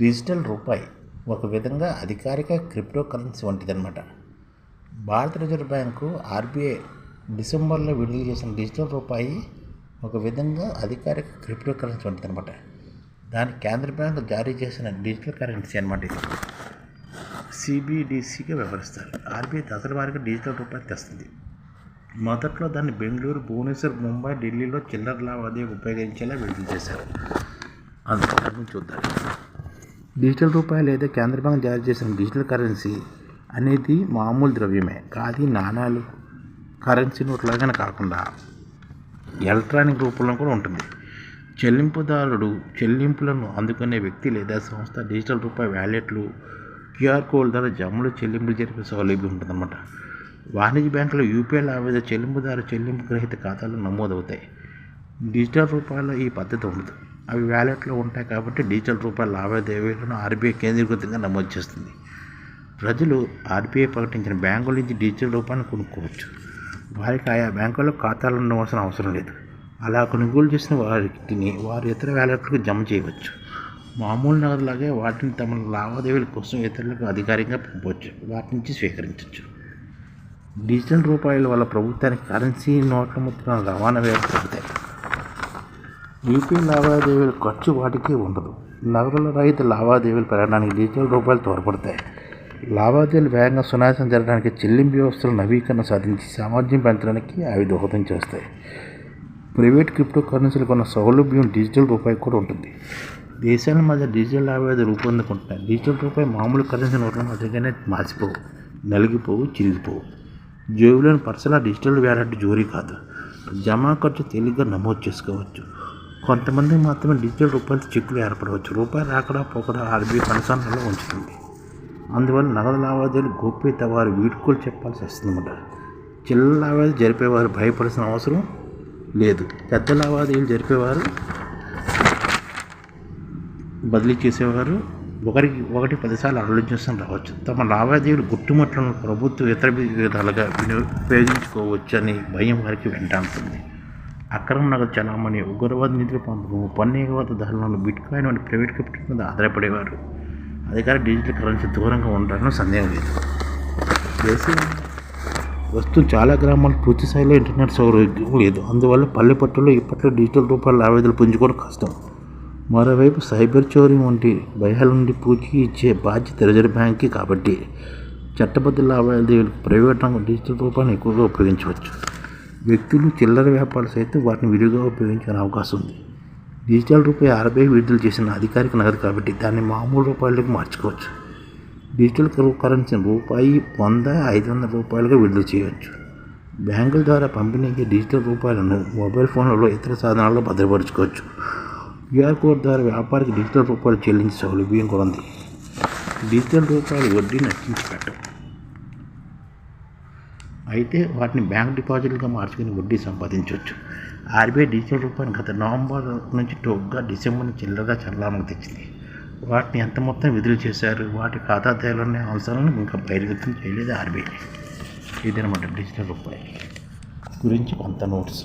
Digital రూపాయి ఒక విధంగా అధికారిక క్రిప్టో కరెన్సీ వంటిదన్నమాట. భారత రిజర్వ్ బ్యాంకు ఆర్బీఐ డిసెంబర్లో విడుదల చేసిన డిజిటల్ రూపాయి ఒక విధంగా అధికారిక క్రిప్టో కరెన్సీ వంటిదన్నమాట. దాని కేంద్ర బ్యాంకు జారీ చేసిన డిజిటల్ కరెన్సీ అనమాట ఇది. సిబిడిసిగా వ్యవహరిస్తారు. ఆర్బీఐ దశల వారికి డిజిటల్ రూపాయి తెస్తుంది. మొదట్లో దాన్ని బెంగళూరు భువనేశ్వర్ ముంబై ఢిల్లీలో చిల్లర లావాదేవీ ఉపయోగించేలా విడుదల చేశారు. అందుకని చూద్దాం. డిజిటల్ రూపాయి లేదా కేంద్ర బ్యాంక్ జారీ చేసిన డిజిటల్ కరెన్సీ అనేది మామూలు ద్రవ్యమే. కాదు నాణాలు కరెన్సీ నోట్లాగానే కాకుండా ఎలక్ట్రానిక్ రూపంలో కూడా ఉంటుంది. చెల్లింపుదారుడు చెల్లింపులను అందుకునే వ్యక్తి లేదా సంస్థ డిజిటల్ రూపాయి వ్యాలెట్లు క్యూఆర్ కోడ్ ద్వారా జమ్ములు చెల్లింపులు జరిపే సౌలభ్యం ఉంటుందన్నమాట. వాణిజ్య బ్యాంకులో యూపీఐ లావాదేవీ చెల్లింపుదారు చెల్లింపు గ్రహీత ఖాతాలు నమోదవుతాయి. డిజిటల్ రూపాయలు ఈ పద్ధతి ఉండదు. అవి వ్యాలెట్లో ఉంటాయి కాబట్టి డిజిటల్ రూపాయల లావాదేవీలను ఆర్బీఐ కేంద్రీకృతంగా నమోదు చేస్తుంది. ప్రజలు ఆర్బీఐ ప్రకటించిన బ్యాంకుల నుంచి డిజిటల్ రూపాయలను కొనుక్కోవచ్చు. వారికి ఆయా బ్యాంకుల్లో ఖాతాలు ఉండవలసిన అవసరం లేదు. అలా కొనుగోలు చేసిన వాటిని వారి ఇతర వ్యాలెట్లకు జమ చేయవచ్చు. మామూలు నగదులాగే వాటిని తమ లావాదేవీల కోసం ఇతరులకు అధికారికంగా పంపవచ్చు. వాటి నుంచి స్వీకరించవచ్చు. డిజిటల్ రూపాయల వల్ల ప్రభుత్వానికి కరెన్సీ నోట్ల ముద్రణ రవాణా వ్యవస్థ యూపీ లావాదేవీల ఖర్చు వాటికి ఉండదు. నగదుల రహిత లావాదేవీలు పెరగడానికి డిజిటల్ రూపాయలు తోడ్పడతాయి. లావాదేవీలు వేగంగా సునాయాసం జరగడానికి చెల్లింపు వ్యవస్థల నవీకరణ సాధించి సామర్థ్యం పెంచడానికి అవి దోహదం చేస్తాయి. ప్రైవేట్ క్రిప్టో కరెన్సీలకు ఉన్న సౌలభ్యం డిజిటల్ రూపాయి కూడా ఉంటుంది. దేశాల మధ్య డిజిటల్ లావాదేవీలు రూపొందుకుంటున్నాయి. డిజిటల్ రూపాయి మామూలు కరెన్సీ నోట్ల మధ్యగానే మార్చిపోవు నలిగిపోవు చిరిగిపోవు. జేబులోని పర్సల డిజిటల్ వ్యాలెట్ జోరీ కాదు. జమా ఖర్చు తేలిగ్గా నమోదు చేసుకోవచ్చు. కొంతమంది మాత్రమే డిజిటల్ రూపాయలు చెక్కులు ఏర్పడవచ్చు. రూపాయి రాకడా పోకడా ఆర్బీఐ కనసాలలో ఉంచుతుంది. అందువల్ల నగదు లావాదేవీలు గోప్యత వారు వీడ్కోలు చెప్పాల్సి వస్తుందన్నమాట. చిల్లర లావాదేవీలు జరిపేవారు భయపడాల్సిన అవసరం లేదు. పెద్ద లావాదేవీలు జరిపేవారు బదిలీ చేసేవారు. ఒకరికి ఒకటి పదిసార్లు ఆలోచించడం రావచ్చు. తమ లావాదేవీలు గుట్టుమట్లను ప్రభుత్వం ఇతర విధాలుగా ఉపయోగించుకోవచ్చు అని భయం వారికి వెంటాడుతుంది. అక్రమ నగదు చలామణి ఉగ్రవాద నిధుల పంపకం పన్ను ధరలను బిట్ కాయిన్ వంటి ప్రైవేట్ క్యాపిటల్ మీద ఆధారపడేవారు. అధికార డిజిటల్ కరెన్సీ దూరంగా ఉండడంలో సందేహం లేదు. దేశం వస్తువు చాలా గ్రామాలు పూర్తి స్థాయిలో ఇంటర్నెట్ సౌకర్యం లేదు. అందువల్ల పల్లె పట్టులో ఇప్పట్లో డిజిటల్ రూపాయల లావాదేవీలు పుంజుకోవడం కష్టం. మరోవైపు సైబర్ చోరీ వంటి భయాల నుండి పూచి ఇచ్చే బాధ్యత రిజర్వ్ బ్యాంక్కి కాబట్టి చట్టబద్ధ లావాదేవీలు ప్రైవేట్ రంగం డిజిటల్ రూపాయలను ఎక్కువగా ఉపయోగించవచ్చు. వ్యక్తులు చిల్లర వ్యాపారాలు సైతం వాటిని విడిగా ఉపయోగించే అవకాశం ఉంది. డిజిటల్ రూపాయి ఆర్బీఐ విడుదల చేసిన అధికారిక నగదు కాబట్టి దాన్ని మామూలు రూపాయలకు మార్చుకోవచ్చు. డిజిటల్ కరెన్సీని రూపాయి వంద ఐదు వందల రూపాయలుగా విడుదల చేయవచ్చు. బ్యాంకుల ద్వారా పంపిణీ డిజిటల్ రూపాయలను మొబైల్ ఫోన్లలో ఇతర సాధనాల్లో భద్రపరచుకోవచ్చు. క్యూఆర్ కోడ్ ద్వారా వ్యాపారికి డిజిటల్ రూపాయలు చెల్లించే సౌలభ్యం కూడా ఉంది. డిజిటల్ రూపాయలు వడ్డీ నచ్చించి పెట్టవు అయితే వాటిని బ్యాంక్ డిపాజిట్లుగా మార్చుకుని వడ్డీ సంపాదించవచ్చు ఆర్బీఐ డిజిటల్ రూపాయలు గత నవంబర్ నుంచి టోక్గా డిసెంబర్ చిల్లరగా చల్లామకు తెచ్చింది. వాటిని ఎంత మొత్తం విడుదల చేశారు? వాటి ఖాతాదారులనే అవసరాలను ఇంకా బహిర్గతం చేయలేదు ఆర్బీఐ. ఇదనమాట డిజిటల్ రూపాయి. గురించి కొంత నోట్స్.